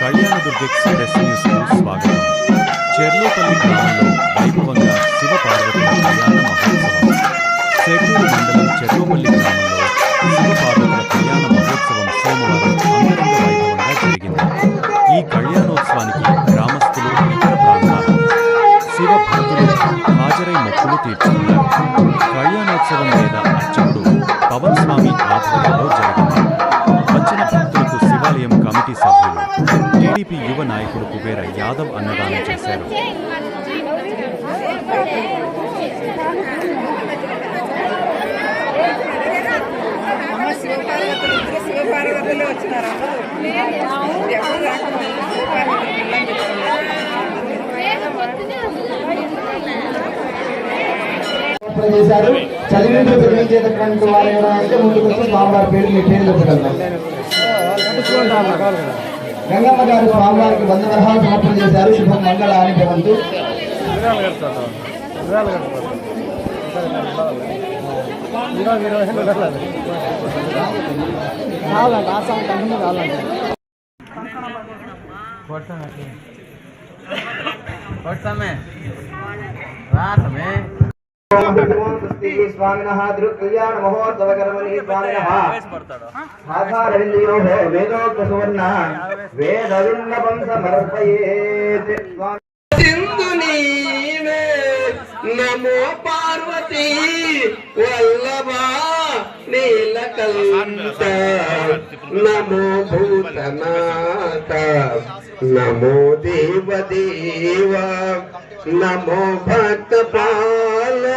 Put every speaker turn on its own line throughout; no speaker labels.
Kalyandurg express న్యూస్కు స్వాగతం. చెర్లోపల్లి గ్రామంలో వైభవంగా శివ పార్వతుల కళ్యాణ మహోత్సవం. సేటూరు మండలం చెర్లోపల్లి గ్రామంలో శివ పార్వతుల కళ్యాణ మహోత్సవం సోమవారం అంగరంగ వైభవంగా జరిగింది. ఈ కళ్యాణోత్సవానికి గ్రామస్తులు ఇతర ప్రాంతాల శివ భక్తులు హాజరై మొక్కులు తీర్చుకున్నారు. కళ్యాణోత్సవం లేదా అర్చకుడు పవన్ స్వామి ఆధ్వర్యంలో జరిగింది. టీడీపీ యువ నాయకుడు కుబేర యాదవ్ అన్నదానం చేశారు.
చేశారు. చదివింపు తెలియజేటటువంటి వారు ఎవరైనా ముందుకు వచ్చి స్వామివారి పేరు మీ పేరు చెప్పగలరు రంగమ్మ గారు స్వామివారికి వంద గ్రహాలు సమర్పణ చేశారు. శుభం మంగళ అని భవంతు. స్వామినః కళ్యాణ మహోత్సవ కర్మణి స్వామినః. ఆధారవిందయోః వేదోక్త సువర్ణ వేద విన్నపం సమర్పయేత్
నీవే. నమో పార్వతీ. వల్లభ నీలకంఠ. నమో భూతనాథ. నమో దేవదేవ. నమో భక్తపాల.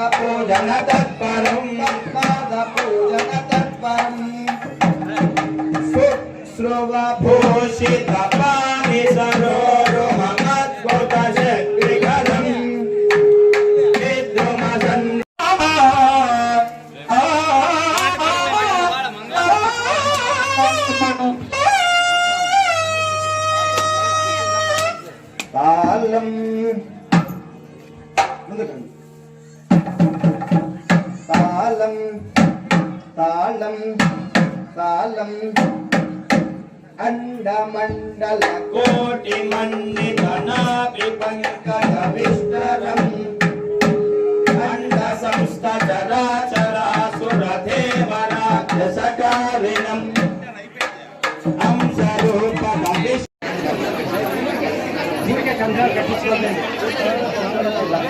पूजन तत्परं तत्पादपूजन तत्परं शुश्रुवभूषितम्
తాళం తాళం తాళం. అండమండల
కోటి మండిత నాభి పంకజ విస్తరం. అండ సంస్థ చరాచరాసుర దేవరాజ్య సకారిణం అంశరూప విష్ణు